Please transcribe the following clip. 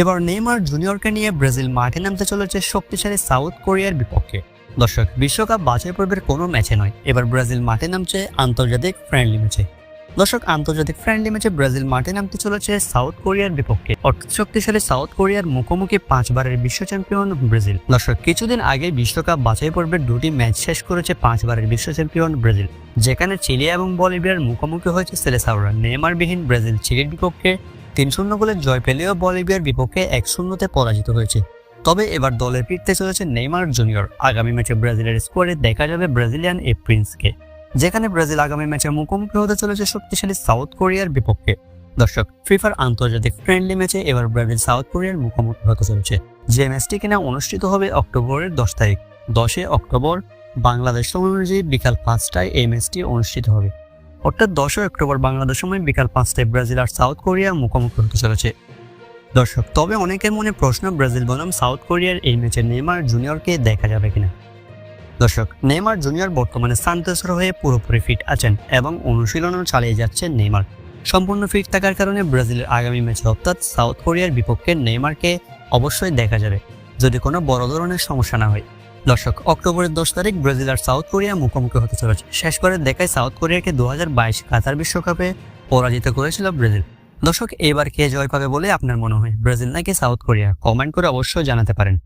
এবার নেইমার জুনিয়রকে নিয়ে ব্রাজিল মাঠে নামতে চলেছে শক্তিশালী সাউথ কোরিয়ার বিপক্ষে। দর্শক, বিশ্বকাপ বাছাই পর্বের কোনো ম্যাচে নয়। এবার ব্রাজিল মাঠে নামছে আন্তর্জাতিক ফ্রেন্ডলি ম্যাচে দর্শক, আন্তর্জাতিক ফ্রেন্ডলি ম্যাচে ব্রাজিল মাঠে নামতে চলেছে সাউথ কোরিয়ার বিপক্ষে। অর্থাৎ শক্তিশালী সাউথ কোরিয়ার মুখোমুখি পাঁচবারের বিশ্ব চ্যাম্পিয়ন ব্রাজিল। দর্শক, কিছুদিন আগে বিশ্বকাপ বাছাই পর্বের দুটি ম্যাচ শেষ করেছে পাঁচবারের বিশ্ব চ্যাম্পিয়ন ব্রাজিল। যেখানে চিলি এবং বলিভিয়ার মুখোমুখি হয়েছে সেলেসাউরা। নেইমারবিহীন ব্রাজিল চিলির বিপক্ষে তিন শূন্য গোলের জয় পেলেও বলিভিয়ার বিপক্ষে এক শূন্যতে পরাজিত হয়েছে। তবে এবার দলে ফিরতে চলেছে নেইমার জুনিয়র। আগামী ম্যাচে ব্রাজিলের স্কোয়াডে দেখা যাবে ব্রাজিলিয়ান এ প্রিন্সকে। যেখানে ব্রাজিল আগামী ম্যাচে মুখোমুখি হতে চলেছে শক্তিশালী সাউথ কোরিয়ার বিপক্ষে। দর্শক, ফিফার আন্তর্জাতিক ফ্রেন্ডলি ম্যাচে এবার ব্রাজিল সাউথ কোরিয়ার মুখোমুখি হতে চলেছে। যে ম্যাচটি কিনা অনুষ্ঠিত হবে অক্টোবরের দশ তারিখ। দশে অক্টোবর, বাংলাদেশ সময় অনুযায়ী বিকাল পাঁচটায় এই ম্যাচটি অনুষ্ঠিত হবে। অর্থাৎ দশই অক্টোবর বাংলাদেশ সময় বিকাল পাঁচটায় ব্রাজিল আর সাউথ কোরিয়া মুখোমুখি হতে চলেছে। দর্শক, তবে অনেকের মনে প্রশ্ন, ব্রাজিল বনাম সাউথ কোরিয়ার এই ম্যাচে নেইমার জুনিয়রকে দেখা যাবে কিনা? দর্শক, নেইমার জুনিয়র বর্তমানে সান্তোসের হয়ে পুরোপুরি ফিট আছেন এবং অনুশীলনও চালিয়ে যাচ্ছেন নেইমার। সম্পূর্ণ ফিট থাকার কারণে ব্রাজিলের আগামী ম্যাচে অর্থাৎ সাউথ কোরিয়ার বিপক্ষে নেইমারকে অবশ্যই দেখা যাবে, যদি কোনো বড় ধরনের সমস্যা না হয়। দর্শক, অক্টোবরের দশ তারিখ ব্রাজিল আর সাউথ কোরিয়া মুখোমুখি হতে চলেছে। শেষ করে দেখায় সাউথ কোরিয়াকে দু হাজার বাইশ কাতার বিশ্বকাপে পরাজিত করেছিল ব্রাজিল। দর্শক, এবার কে জয় পাবে বলে আপনার মনে হয়? ব্রাজিল নাকি সাউথ কোরিয়া? কমেন্ট করে অবশ্যই জানাতে পারেন।